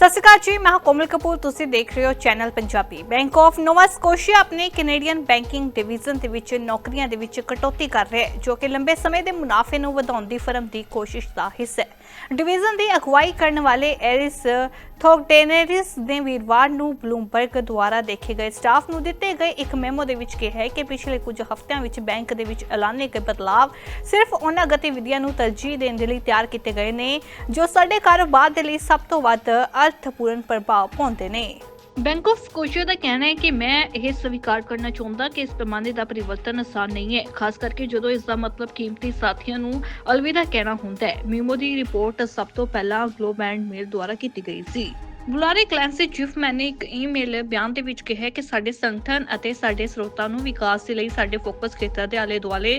ਸਤਿ ਸ਼੍ਰੀ ਅਕਾਲ ਜੀ, ਮੈਂ ਕੋਮਲ ਕਪੂਰ, ਤੁਸੀਂ ਦੇਖ ਰਹੇ ਹੋ channel Punjabi. Bank of Nova Scotia ਆਪਣੇ ਕੈਨੇਡੀਅਨ ਬੈਂਕਿੰਗ ਡਿਵੀਜ਼ਨ ਦੇ ਵਿੱਚ ਨੌਕਰੀਆਂ ਦੇ ਵਿੱਚ ਕਟੌਤੀ ਕਰ ਰਿਹਾ ਹੈ, ਜੋ ਕਿ ਲੰਬੇ ਸਮੇਂ ਦੇ ਮੁਨਾਫੇ ਨੂੰ ਵਧਾਉਣ ਦੀ ਫਰਮ ਦੀ ਕੋਸ਼ਿਸ਼ ਦਾ ਹਿੱਸਾ ਹੈ। ਡਿਵੀਜ਼ਨ ਦੀ ਅਗਵਾਈ ਕਰਨ ਵਾਲੇ ਐਰਿਸ ਥੋਕਟੇਨਰਿਸ ਨੇ ਵੀਰਵਾਰ ਨੂੰ ਬਲੂਮਬਰਗ ਦੁਆਰਾ ਦੇਖੇ ਗਏ ਸਟਾਫ ਨੂੰ ਦਿੱਤੇ ਗਏ ਇੱਕ ਮੈਮੋ ਦੇ ਵਿੱਚ ਕਿਹਾ ਹੈ ਕਿ ਪਿਛਲੇ ਕੁਝ ਹਫ਼ਤਿਆਂ ਵਿੱਚ ਬੈਂਕ ਦੇ ਵਿੱਚ ਐਲਾਨੇ ਗਏ ਬਦਲਾਵ ਸਿਰਫ ਉਹਨਾਂ ਗਤੀਵਿਧੀਆਂ ਨੂੰ ਤਰਜੀਹ ਦੇਣ ਦੇ ਲਈ ਤਿਆਰ ਕੀਤੇ ਗਏ ਨੇ, ਜੋ ਸਾਡੇ ਕਾਰੋਬਾਰ ਦੇ ਲਈ ਸਭ ਤੋਂ ਵੱਧ ਅਰਥਪੂਰਨ ਪ੍ਰਭਾਵ ਪਾਉਂਦੇ ਨੇ। ਬੈਂਕ ਆਫ ਸਕੋਸ਼ੀਆ ਦਾ ਕਹਿਣਾ ਹੈ ਕਿ ਮੈਂ ਇਹ ਸਵੀਕਾਰ ਕਰਨਾ ਚਾਹੁੰਦਾ ਕਿ ਇਸ ਪੈਮਾਨੇ ਦਾ ਪਰਿਵਰਤਨ ਆਸਾਨ ਨਹੀਂ ਹੈ। ਖਾਸ ਕਰਕੇ ਜਦੋਂ ਇਸ ਦਾ ਮਤਲਬ ਕੀਮਤੀ ਸਾਥੀਆਂ ਨੂੰ ਅਲਵਿਦਾ ਕਹਿਣਾ ਹੁੰਦਾ ਹੈ। ਮੀਮੋ ਦੀ ਰਿਪੋਰਟ ਸਭ ਤੋਂ ਪਹਿਲਾਂ ਗਲੋਬ ਐਂਡ ਮੇਲ ਦੁਆਰਾ ਕੀਤੀ ਗਈ ਸੀ। ਬੁਲਾਰੇ ਕਲੈਂਸੀ ਚੀਫਮੈਨ ਨੇ ਇੱਕ ਈਮੇਲ ਬਿਆਨ ਦੇ ਵਿੱਚ ਕਿਹਾ ਕਿ ਸਾਡੇ ਸੰਗਠਨ ਅਤੇ ਸਾਡੇ ਸਰੋਤਾਂ ਨੂੰ ਵਿਕਾਸ ਦੇ ਲਈ ਸਾਡੇ ਫੋਕਸ ਖੇਤਰ ਦੇ ਆਲੇ ਦੁਆਲੇ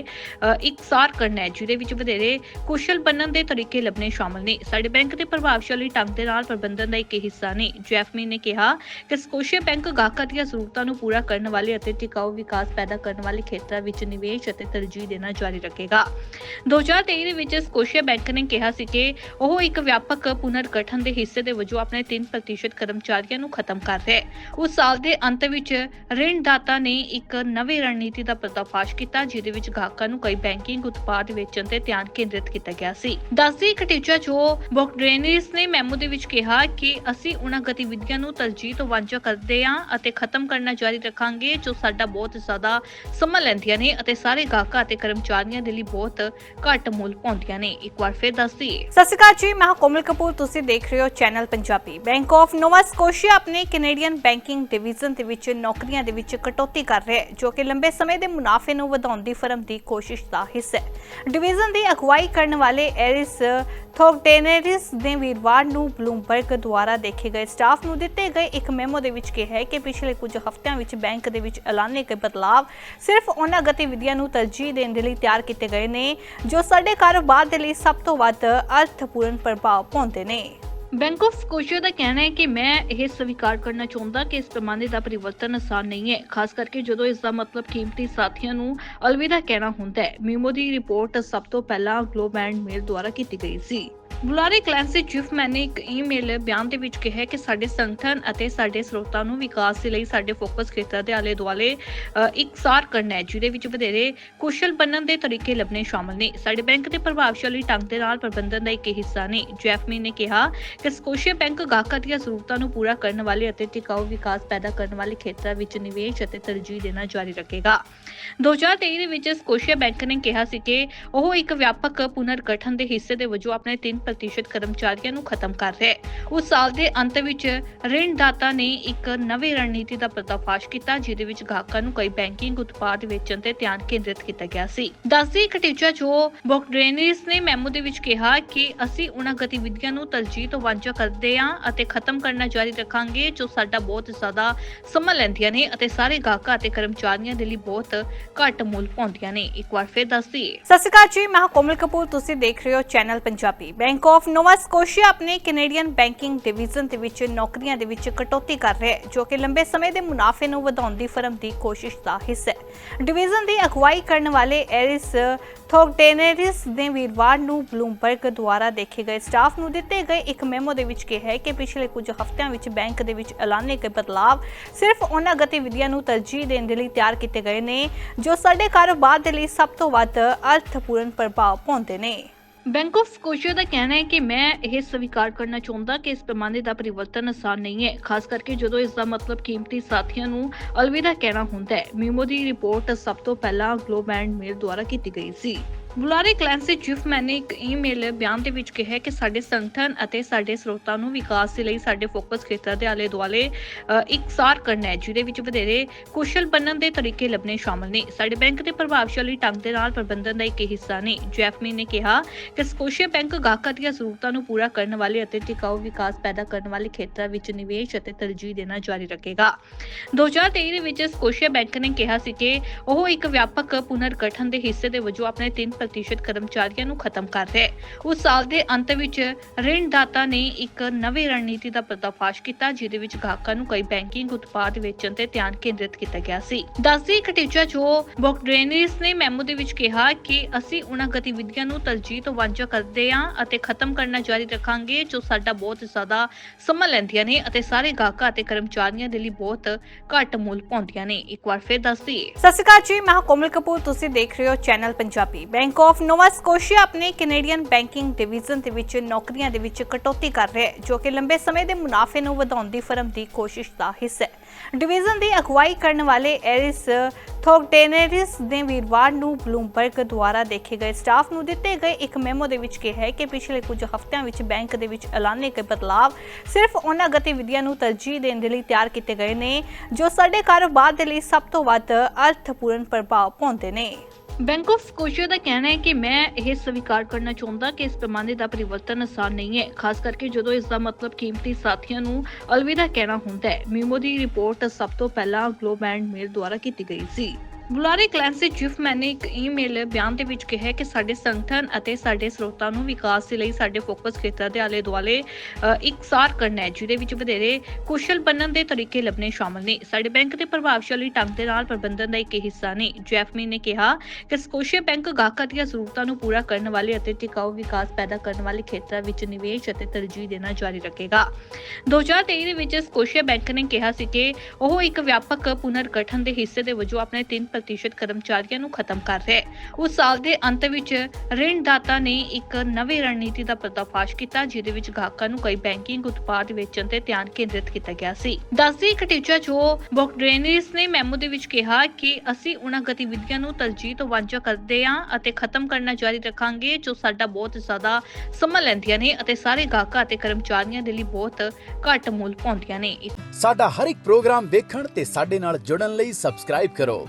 ਇਕਸਾਰ ਕਰਨਾ ਹੈ, ਜਿਹਦੇ ਵਿੱਚ ਵਧੇਰੇ ਕੁਸ਼ਲ ਬਣਨ ਦੇ ਤਰੀਕੇ ਲੱਭਣੇ ਸ਼ਾਮਲ ਨੇ। ਸਾਡੇ ਬੈਂਕ ਦੇ ਪ੍ਰਭਾਵਸ਼ਾਲੀ ਢੰਗ ਦੇ ਨਾਲ ਪ੍ਰਬੰਧਨ ਦਾ ਇੱਕ ਹਿੱਸਾ ਨੇ। ਜੈਫਮੀ ਨੇ ਕਿਹਾ ਕਿ ਸਕੋਸ਼ੀਆ ਬੈਂਕ ਗਾਹਕਾਂ ਦੀਆਂ ਜ਼ਰੂਰਤਾਂ ਨੂੰ ਪੂਰਾ ਕਰਨ ਵਾਲੇ ਅਤੇ ਟਿਕਾਊ ਵਿਕਾਸ ਪੈਦਾ ਕਰਨ ਵਾਲੇ ਖੇਤਰਾਂ ਵਿੱਚ ਨਿਵੇਸ਼ ਅਤੇ ਤਰਜੀਹ ਦੇਣਾ ਜਾਰੀ ਰੱਖੇਗਾ। 2023 ਦੇ ਵਿੱਚ ਸਕੋਸ਼ੀਆ ਬੈਂਕ ਨੇ ਕਿਹਾ ਸੀ ਕਿ ਉਹ ਇੱਕ ਵਿਆਪਕ ਪੁਨਰਗਠਨ ਦੇ ਹਿੱਸੇ ਦੇ ਵਜੋਂ ਆਪਣੇ 3% ਕਰਮਚਾਰੀਆਂ ਨੂੰ ਖਤਮ ਕਰ ਰਿਹਾ ਹੈ। ਉਸ ਸਾਲ ਦੇ ਅੰਤ ਵਿੱਚ ਰਿਣਦਾਤਾ ਨੇ ਇੱਕ ਨਵੀਂ ਰਣਨੀਤੀ ਦਾ ਪਰਦਾਫਾਸ਼ ਕੀਤਾ, ਜਿਹਦੇ ਵਿੱਚ ਗਾਹਕਾਂ ਨੂੰ ਕਈ ਬੈਂਕਿੰਗ ਉਤਪਾਦ ਵੇਚਣ ਤੇ ਧਿਆਨ ਕੇਂਦਰਿਤ ਕੀਤਾ ਗਿਆ ਸੀ। ਦੱਸਦੀ ਇੱਕ ਜੋ ਬੋਕਡਰੇਨਿਸ ਨੇ ਮੈਮੋ ਦੇ ਵਿੱਚ ਕਿਹਾ ਕਿ ਅਸੀਂ ਉਹਨਾਂ ਗਤੀਵਿਧੀਆਂ ਨੂੰ ਤਰਜੀਹ ਤੋਂ ਵਾਂਝਾ ਕਰਦੇ ਹਾਂ ਅਤੇ ਖਤਮ ਕਰਨਾ ਜਾਰੀ ਰੱਖਾਂਗੇ, ਜੋ ਸਾਡਾ ਬਹੁਤ ਜ਼ਿਆਦਾ ਸਮਾਂ ਲੈਂਦੀਆਂ ਨੇ ਅਤੇ ਸਾਰੇ ਗਾਹਕਾਂ ਅਤੇ ਕਰਮਚਾਰੀਆਂ ਦੇ ਲਈ ਬਹੁਤ ਘੱਟ ਮੁੱਲ ਪਾਉਂਦੀਆਂ ਨੇ। ਇੱਕ ਵਾਰ ਫਿਰ ਦੱਸਦੀ ਸਤਿ ਸ਼੍ਰੀ ਅਕਾਲ ਜੀ, ਮੈਂ ਹਾਂ ਕੋਮਲ ਕਪੂਰ, ਤੁਸੀਂ ਦੇਖ ਰਹੇ ਹੋ channel Punjabi. Bank of Nova Scotia ਆਪਣੇ ਕੈਨੇਡੀਅਨ ਬੈਂਕਿੰਗ ਡਿਵੀਜ਼ਨ ਦੇ ਵਿੱਚ ਨੌਕਰੀਆਂ ਦੇ ਵਿੱਚ ਕਟੌਤੀ ਕਰ ਰਿਹਾ ਹੈ, ਜੋ ਕਿ ਲੰਬੇ ਸਮੇਂ ਦੇ ਮੁਨਾਫੇ ਨੂੰ ਵਧਾਉਣ ਦੀ ਫਰਮ ਦੀ ਕੋਸ਼ਿਸ਼ ਦਾ ਹਿੱਸਾ ਹੈ। ਡਿਵੀਜ਼ਨ ਦੀ ਅਗਵਾਈ ਕਰਨ ਵਾਲੇ ਐਰਿਸ ਥੋਕਟੇਨਰਿਸ ਨੇ ਵੀਰਵਾਰ ਨੂੰ ਬਲੂਮਬਰਗ ਦੁਆਰਾ ਦੇਖੇ ਗਏ ਸਟਾਫ ਨੂੰ ਦਿੱਤੇ ਗਏ ਇੱਕ ਮੈਮੋ ਦੇ ਵਿੱਚ ਕਿਹਾ ਹੈ ਕਿ ਪਿਛਲੇ ਕੁਝ ਹਫ਼ਤਿਆਂ ਵਿੱਚ ਬੈਂਕ ਦੇ ਵਿੱਚ ਐਲਾਨੇ ਗਏ ਬਦਲਾਵ ਸਿਰਫ ਉਹਨਾਂ ਗਤੀਵਿਧੀਆਂ ਨੂੰ ਤਰਜੀਹ ਦੇਣ ਦੇ ਲਈ ਤਿਆਰ ਕੀਤੇ ਗਏ ਨੇ, ਜੋ ਸਾਡੇ ਕਾਰੋਬਾਰ ਦੇ ਲਈ ਸਭ ਤੋਂ ਵੱਧ ਅਰਥਪੂਰਨ ਪ੍ਰਭਾਵ ਪਾਉਂਦੇ ਨੇ। ਬੈਂਕ ਆਫ ਸਕੋਸ਼ੀਆ ਦਾ ਕਹਿਣਾ ਹੈ ਕਿ ਮੈਂ ਇਹ ਸਵੀਕਾਰ ਕਰਨਾ ਚਾਹੁੰਦਾ ਕਿ ਇਸ ਪੈਮਾਨੇ ਦਾ ਪਰਿਵਰਤਨ ਆਸਾਨ ਨਹੀਂ ਹੈ, ਖਾਸ ਕਰਕੇ ਜਦੋਂ ਇਸ ਦਾ ਮਤਲਬ ਕੀਮਤੀ ਸਾਥੀਆਂ ਨੂੰ ਅਲਵਿਦਾ ਕਹਿਣਾ ਹੁੰਦਾ ਹੈ। ਮੀਮੋ ਦੀ ਰਿਪੋਰਟ ਸਭ ਤੋਂ ਪਹਿਲਾਂ ਗਲੋਬ ਐਂਡ ਮੇਲ ਦੁਆਰਾ ਕੀਤੀ ਗਈ ਸੀ। ਬੁਲਾਰੇ ਕਲੈਂਸੀ ਚੀਫਮੈਨ ਨੇ ਇੱਕ ਈਮੇਲ ਬਿਆਨ ਦੇ ਵਿੱਚ ਕਿਹਾ ਕਿ ਸਾਡੇ ਸੰਗਠਨ ਅਤੇ ਸਾਡੇ ਸਰੋਤਾਂ ਨੂੰ ਵਿਕਾਸ ਦੇ ਲਈ ਸਾਡੇ ਫੋਕਸ ਖੇਤਰ ਦੇ ਆਲੇ ਦੁਆਲੇ ਇਕਸਾਰ ਕਰਨਾ ਹੈ, ਜਿਹਦੇ ਵਿੱਚ ਵਧੇਰੇ ਕੁਸ਼ਲ ਬਣਨ ਦੇ ਤਰੀਕੇ ਲੱਭਣੇ ਸ਼ਾਮਲ ਨੇ। ਸਾਡੇ ਬੈਂਕ ਦੇ ਪ੍ਰਭਾਵਸ਼ਾਲੀ ਢੰਗ ਦੇ ਨਾਲ ਪ੍ਰਬੰਧਨ ਦਾ ਇੱਕ ਹਿੱਸਾ ਨੇ। ਜੈਫਮੀ ਨੇ ਕਿਹਾ ਕਿ ਸਕੋਸ਼ੀਆ ਬੈਂਕ ਗਾਹਕਾਂ ਦੀਆਂ ਜ਼ਰੂਰਤਾਂ ਨੂੰ ਪੂਰਾ ਕਰਨ ਵਾਲੇ ਅਤੇ ਟਿਕਾਊ ਵਿਕਾਸ ਪੈਦਾ ਕਰਨ ਵਾਲੇ ਖੇਤਰਾਂ ਵਿੱਚ ਨਿਵੇਸ਼ ਅਤੇ ਤਰਜੀਹ ਦੇਣਾ ਜਾਰੀ ਰੱਖੇਗਾ। 2023 ਦੇ ਵਿੱਚ ਸਕੋਸ਼ੀਆ ਬੈਂਕ ਨੇ ਕਿਹਾ ਸੀ ਕਿ ਉਹ ਇੱਕ ਵਿਆਪਕ ਪੁਨਰਗਠਨ ਦੇ ਹਿੱਸੇ ਦੇ ਵਜੋਂ ਆਪਣੇ 3% ਪ੍ਰਤੀਸ਼ਤ ਕਰਮਚਾਰੀਆਂ ਨੂੰ ਖਤਮ ਕਰ ਰਿਹਾ। ਹੈ ਉਸ ਸਾਲ ਦੇ ਅੰਤ ਵਿੱਚ ਰਿਣਦਾਤਾ ਨੇ ਇੱਕ ਨਵੀਂ ਰਣਨੀਤੀ ਦਾ ਪਰਦਾਫਾਸ਼ ਕੀਤਾ, ਜਿਹਦੇ ਵਿੱਚ ਗਾਹਕਾਂ ਨੂੰ ਕਈ ਬੈਂਕਿੰਗ ਉਤਪਾਦ ਵੇਚਣ ਤੇ ਧਿਆਨ ਕੇਂਦਰਿਤ ਕੀਤਾ ਗਿਆ ਸੀ। ਦੱਸਦੀ ਇੱਕ ਟੀਚਾ ਜੋ ਬੋਕਡਰੇਨਿਸ ਨੇ ਮੈਮੋ ਦੇ ਵਿੱਚ ਕਿਹਾ ਕਿ ਅਸੀਂ ਉਹਨਾਂ ਗਤੀਵਿਧੀਆਂ ਨੂੰ ਤਰਜੀਹ ਤੋਂ ਵਾਂਝਾ ਕਰਦੇ ਹਾਂ ਅਤੇ ਖਤਮ ਕਰਨਾ ਜਾਰੀ ਰੱਖਾਂਗੇ, ਜੋ ਸਾਡਾ ਬਹੁਤ ਜ਼ਿਆਦਾ ਸਮਾਂ ਲੈਂਦੀਆਂ ਨੇ ਅਤੇ ਸਾਰੇ ਗਾਹਕਾਂ ਅਤੇ ਕਰਮਚਾਰੀਆਂ ਦੇ ਲਈ ਬਹੁਤ ਘੱਟ ਮੁੱਲ ਪਾਉਂਦੀਆਂ ਨੇ। ਇੱਕ ਵਾਰ ਫਿਰ ਦੱਸਦੀ ਸਤਿ ਸ਼੍ਰੀ ਅਕਾਲ ਜੀ, ਮੈਂ ਕੋਮਲ ਕਪੂਰ, ਤੁਸੀਂ ਦੇਖ ਰਹੇ ਹੋ channel Punjabi. Bank of Nova Scotia ਆਪਣੇ ਕੈਨੇਡੀਅਨ ਬੈਂਕਿੰਗ ਡਿਵੀਜ਼ਨ ਦੇ ਵਿੱਚ ਨੌਕਰੀਆਂ ਦੇ ਵਿੱਚ ਕਟੌਤੀ ਕਰ ਰਿਹਾ ਹੈ, ਜੋ ਕਿ ਲੰਬੇ ਸਮੇਂ ਦੇ ਮੁਨਾਫੇ ਨੂੰ ਵਧਾਉਣ ਦੀ ਫਰਮ ਦੀ ਕੋਸ਼ਿਸ਼ ਦਾ ਹਿੱਸਾ ਹੈ। ਡਿਵੀਜ਼ਨ ਦੀ ਅਗਵਾਈ ਕਰਨ ਵਾਲੇ ਐਰਿਸ ਥੋਕਟੇਨਰਿਸ ਨੇ ਵੀਰਵਾਰ ਨੂੰ ਬਲੂਮਬਰਗ ਦੁਆਰਾ ਦੇਖੇ ਗਏ ਸਟਾਫ ਨੂੰ ਦਿੱਤੇ ਗਏ ਇੱਕ ਮੈਮੋ ਦੇ ਵਿੱਚ ਕਿਹਾ ਹੈ ਕਿ ਪਿਛਲੇ ਕੁਝ ਹਫ਼ਤਿਆਂ ਵਿੱਚ ਬੈਂਕ ਦੇ ਵਿੱਚ ਐਲਾਨੇ ਗਏ ਬਦਲਾਵ ਸਿਰਫ ਉਹਨਾਂ ਗਤੀਵਿਧੀਆਂ ਨੂੰ ਤਰਜੀਹ ਦੇਣ ਦੇ ਲਈ ਤਿਆਰ ਕੀਤੇ ਗਏ ਨੇ, ਜੋ ਸਾਡੇ ਕਾਰੋਬਾਰ ਦੇ ਲਈ ਸਭ ਤੋਂ ਵੱਧ ਅਰਥਪੂਰਨ ਪ੍ਰਭਾਵ ਪਾਉਂਦੇ ਨੇ। ਬੈਂਕ ਆਫ ਸਕੋਸ਼ੀਆ ਦਾ ਕਹਿਣਾ ਹੈ ਕਿ ਮੈਂ ਇਹ ਸਵੀਕਾਰ ਕਰਨਾ ਚਾਹੁੰਦਾ ਕਿ ਇਸ ਪੈਮਾਨੇ ਦਾ ਪਰਿਵਰਤਨ ਆਸਾਨ ਨਹੀਂ ਹੈ, ਖਾਸ ਕਰਕੇ ਜਦੋਂ ਇਸ ਦਾ ਮਤਲਬ ਕੀਮਤੀ ਸਾਥੀਆਂ ਨੂੰ ਅਲਵਿਦਾ ਕਹਿਣਾ ਹੁੰਦਾ ਹੈ। ਮੀਮੋ ਦੀ ਰਿਪੋਰਟ ਸਭ ਤੋਂ ਪਹਿਲਾਂ ਗਲੋਬ ਐਂਡ ਮੇਲ ਦੁਆਰਾ ਕੀਤੀ ਗਈ ਸੀ। ਬੁਲਾਰੇ ਕਲੈਂਸੀ ਚੀਫਮੈਨ ਨੇ ਇੱਕ ਈਮੇਲ ਬਿਆਨ ਦੇ ਵਿੱਚ ਕਿਹਾ ਕਿ ਸਾਡੇ ਸੰਗਠਨ ਅਤੇ ਸਾਡੇ ਸਰੋਤਾਂ ਨੂੰ ਵਿਕਾਸ ਦੇ ਲਈ ਸਾਡੇ ਫੋਕਸ ਖੇਤਰ ਦੇ ਆਲੇ ਦੁਆਲੇ ਇਕਸਾਰ ਕਰਨਾ ਹੈ, ਜਿਹਦੇ ਵਿੱਚ ਵਧੇਰੇ ਕੁਸ਼ਲ ਬਣਨ ਦੇ ਤਰੀਕੇ ਲੱਭਣੇ ਸ਼ਾਮਲ ਨੇ। ਸਾਡੇ ਬੈਂਕ ਦੇ ਪ੍ਰਭਾਵਸ਼ਾਲੀ ਢੰਗ ਦੇ ਨਾਲ ਪ੍ਰਬੰਧਨ ਦਾ ਇੱਕ ਹਿੱਸਾ ਨੇ। ਜੈਫਮੀ ਨੇ ਕਿਹਾ ਕਿ ਸਕੋਸ਼ੀਆ ਬੈਂਕ ਗਾਹਕਾਂ ਦੀਆਂ ਜ਼ਰੂਰਤਾਂ ਨੂੰ ਪੂਰਾ ਕਰਨ ਵਾਲੇ ਅਤੇ ਟਿਕਾਊ ਵਿਕਾਸ ਪੈਦਾ ਕਰਨ ਵਾਲੇ ਖੇਤਰਾਂ ਵਿੱਚ ਨਿਵੇਸ਼ ਅਤੇ ਤਰਜੀਹ ਦੇਣਾ ਜਾਰੀ ਰੱਖੇਗਾ। 2023 ਦੇ ਵਿੱਚ ਸਕੋਸ਼ੀਆ ਬੈਂਕ ਨੇ ਕਿਹਾ ਸੀ ਕਿ ਉਹ ਇੱਕ ਵਿਆਪਕ ਪੁਨਰਗਠਨ ਦੇ ਹਿੱਸੇ ਦੇ ਵਜੋਂ ਆਪਣੇ 3% ਪ੍ਰਤੀਸ਼ਤ ਕਰਮਚਾਰੀਆਂ ਨੂੰ ਖਤਮ ਕਰ ਰਿਹਾ ਹੈ। ਉਸ ਸਾਲ ਦੇ ਅੰਤ ਵਿੱਚ ਰਿਣਦਾਤਾ ਨੇ ਇੱਕ ਨਵੀਂ ਰਣਨੀਤੀ ਦਾ ਪਰਦਾਫਾਸ਼ ਕੀਤਾ, ਜਿਹਦੇ ਵਿੱਚ ਗਾਹਕਾਂ ਨੂੰ ਕਈ ਬੈਂਕਿੰਗ ਉਤਪਾਦ ਵੇਚਣ ਤੇ ਧਿਆਨ ਕੇਂਦਰਿਤ ਕੀਤਾ ਗਿਆ ਸੀ। ਦੱਸਦੀ ਇੱਕ ਟੀਚਾ ਜੋ ਬੋਕਡਰੇਨਿਸ ਨੇ ਮੈਮੋ ਦੇ ਵਿੱਚ ਕਿਹਾ ਕਿ ਅਸੀਂ ਉਹਨਾਂ ਗਤੀਵਿਧੀਆਂ ਨੂੰ ਤਰਜੀਹ ਤੋਂ ਵਾਂਝਾ ਕਰਦੇ ਹਾਂ ਅਤੇ ਖਤਮ ਕਰਨਾ ਜਾਰੀ ਰੱਖਾਂਗੇ, ਜੋ ਸਾਡਾ ਬਹੁਤ ਜ਼ਿਆਦਾ ਸਮਾਂ ਲੈਂਦੀਆਂ ਨੇ ਅਤੇ ਸਾਰੇ ਗਾਹਕਾਂ ਅਤੇ ਕਰਮਚਾਰੀਆਂ ਦੇ ਲਈ ਬਹੁਤ ਘੱਟ ਮੁੱਲ ਪਾਉਂਦੀਆਂ ਨੇ। ਇੱਕ ਵਾਰ ਫਿਰ ਦੱਸਦੀ ਸਤਿ ਸ਼੍ਰੀ ਅਕਾਲ ਜੀ, ਮੈਂ ਕੋਮਲ ਕਪੂਰ, ਤੁਸੀਂ ਦੇਖ ਰਹੇ ਹੋ channel Punjabi. Bank of Nova Scotia ਆਪਣੇ ਕੈਨੇਡੀਅਨ ਬੈਂਕਿੰਗ ਡਿਵੀਜ਼ਨ ਦੇ ਵਿੱਚ ਨੌਕਰੀਆਂ ਦੇ ਵਿੱਚ ਕਟੌਤੀ ਕਰ ਰਿਹਾ ਹੈ, ਜੋ ਕਿ ਲੰਬੇ ਸਮੇਂ ਦੇ ਮੁਨਾਫੇ ਨੂੰ ਵਧਾਉਣ ਦੀ ਫਰਮ ਦੀ ਕੋਸ਼ਿਸ਼ ਦਾ ਹਿੱਸਾ ਹੈ। ਡਿਵੀਜ਼ਨ ਦੀ ਅਗਵਾਈ ਕਰਨ ਵਾਲੇ ਐਰਿਸ ਥੋਕਟੇਨਰਿਸ ਨੇ ਵੀਰਵਾਰ ਨੂੰ ਬਲੂਮਬਰਗ ਦੁਆਰਾ ਦੇਖੇ ਗਏ ਸਟਾਫ ਨੂੰ ਦਿੱਤੇ ਗਏ ਇੱਕ ਮੈਮੋ ਦੇ ਵਿੱਚ ਕਿਹਾ ਹੈ ਕਿ ਪਿਛਲੇ ਕੁਝ ਹਫ਼ਤਿਆਂ ਵਿੱਚ ਬੈਂਕ ਦੇ ਵਿੱਚ ਐਲਾਨੇ ਗਏ ਬਦਲਾਅ ਸਿਰਫ ਉਹਨਾਂ ਗਤੀਵਿਧੀਆਂ ਨੂੰ ਤਰਜੀਹ ਦੇਣ ਦੇ ਲਈ ਤਿਆਰ ਕੀਤੇ ਗਏ ਨੇ, ਜੋ ਸਾਡੇ ਕਾਰੋਬਾਰ ਦੇ ਲਈ ਸਭ ਤੋਂ ਵੱਧ ਅਰਥਪੂਰਨ ਪ੍ਰਭਾਵ ਪਾਉਂਦੇ ਨੇ। ਬੈਂਕ ਆਫ ਸਕੋਸ਼ੀਆ ਦਾ ਕਹਿਣਾ ਹੈ ਕਿ ਮੈਂ ਇਹ ਸਵੀਕਾਰ ਕਰਨਾ ਚਾਹੁੰਦਾ ਕਿ ਇਸ ਪੈਮਾਨੇ ਦਾ ਪਰਿਵਰਤਨ ਆਸਾਨ ਨਹੀਂ ਹੈ, ਖਾਸ ਕਰਕੇ ਜਦੋਂ ਇਸ ਦਾ ਮਤਲਬ ਕੀਮਤੀ ਸਾਥੀਆਂ ਨੂੰ ਅਲਵਿਦਾ ਕਹਿਣਾ ਹੁੰਦਾ ਹੈ। ਮੀਮੋ ਦੀ ਰਿਪੋਰਟ ਸਭ ਤੋਂ ਪਹਿਲਾਂ ਗਲੋਬ ਐਂਡ ਮੇਲ ਦੁਆਰਾ ਕੀਤੀ ਗਈ ਸੀ। ਬੁਲਾਰੇ ਕਲੈਂਸੀ ਚੀਫਮੈਨ ਨੇ ਇੱਕ ਈਮੇਲ ਬਿਆਨ ਦੇ ਵਿੱਚ ਕਿਹਾ ਕਿ ਸਾਡੇ ਸੰਗਠਨ ਅਤੇ ਸਾਡੇ ਸਰੋਤਾਂ ਨੂੰ ਵਿਕਾਸ ਦੇ ਲਈ ਸਾਡੇ ਫੋਕਸ ਖੇਤਰ ਦੇ ਆਲੇ ਦੁਆਲੇ ਇਕਸਾਰ ਕਰਨਾ ਹੈ, ਜਿਹਦੇ ਵਿੱਚ ਵਧੇਰੇ ਕੁਸ਼ਲ ਬਣਨ ਦੇ ਤਰੀਕੇ ਲੱਭਣੇ ਸ਼ਾਮਲ ਨੇ। ਸਾਡੇ ਬੈਂਕ ਦੇ ਪ੍ਰਭਾਵਸ਼ਾਲੀ ਢੰਗ ਦੇ ਨਾਲ ਪ੍ਰਬੰਧਨ ਦਾ ਇੱਕ ਹਿੱਸਾ ਨੇ। ਜੈਫਮੀ ਨੇ ਕਿਹਾ ਕਿ ਸਕੋਸ਼ੀਆ ਬੈਂਕ ਗਾਹਕਾਂ ਦੀਆਂ ਜ਼ਰੂਰਤਾਂ ਨੂੰ ਪੂਰਾ ਕਰਨ ਵਾਲੇ ਅਤੇ ਟਿਕਾਊ ਵਿਕਾਸ ਪੈਦਾ ਕਰਨ ਵਾਲੇ ਖੇਤਰਾਂ ਵਿੱਚ ਨਿਵੇਸ਼ ਅਤੇ ਤਰਜੀਹ ਦੇਣਾ ਜਾਰੀ ਰੱਖੇਗਾ। 2023 ਦੇ ਵਿੱਚ ਸਕੋਸ਼ੀਆ ਬੈਂਕ ਨੇ ਕਿਹਾ ਸੀ ਕਿ ਉਹ ਇੱਕ ਵਿਆਪਕ ਪੁਨਰਗਠਨ ਦੇ ਹਿੱਸੇ ਦੇ ਵਜੋਂ ਆਪਣੇ 3% ਕਰਮਚਾਰੀਆਂ ਨੂੰ ਖਤਮ ਕਰ ਰਿਹਾ ਹੈ। ਉਸ ਸਾਲ ਦੇ ਅੰਤ ਵਿੱਚ ਰਿਣਦਾਤਾ ਨੇ ਇੱਕ ਨਵੀਂ ਰਣਨੀਤੀ ਦਾ ਪਰਦਾਫਾਸ਼ ਕੀਤਾ, ਜਿਹਦੇ ਵਿੱਚ ਗਾਹਕਾਂ ਨੂੰ ਕਈ ਬੈਂਕਿੰਗ ਉਤਪਾਦ ਵੇਚਣ ਤੇ ਧਿਆਨ ਕੇਂਦਰਿਤ ਕੀਤਾ ਗਿਆ ਸੀ। ਦੱਸਦੀ ਟੀਚਾ ਜੋ ਬੋਕਡਰੇਨਿਸ ਨੇ ਮੈਮੋ ਦੇ ਵਿੱਚ ਕਿਹਾ ਕਿ ਅਸੀਂ ਉਹਨਾਂ ਗਤੀਵਿਧੀਆਂ ਨੂੰ ਤਰਜੀਹ ਤੋਂ ਵਾਂਝਾ ਕਰਦੇ ਹਾਂ ਅਤੇ ਖਤਮ ਕਰਨਾ ਜਾਰੀ ਰੱਖਾਂਗੇ, ਜੋ ਸਾਡਾ ਬਹੁਤ ਜ਼ਿਆਦਾ ਸਮਾਂ ਲੈਂਦੀਆਂ ਨੇ ਅਤੇ ਸਾਰੇ ਗਾਹਕਾਂ ਅਤੇ ਕਰਮਚਾਰੀਆਂ ਦੇ ਲਈ ਬਹੁਤ ਘੱਟ ਮੁੱਲ ਪਾਉਂਦੀਆਂ ਨੇ। ਸਾਡਾ ਹਰ ਇੱਕ ਪ੍ਰੋਗਰਾਮ ਦੇਖਣ ਤੇ ਸਾਡੇ ਨਾਲ ਜੁੜਨ ਲਈ ਸਬਸਕ੍ਰਾਈਬ ਕਰੋ।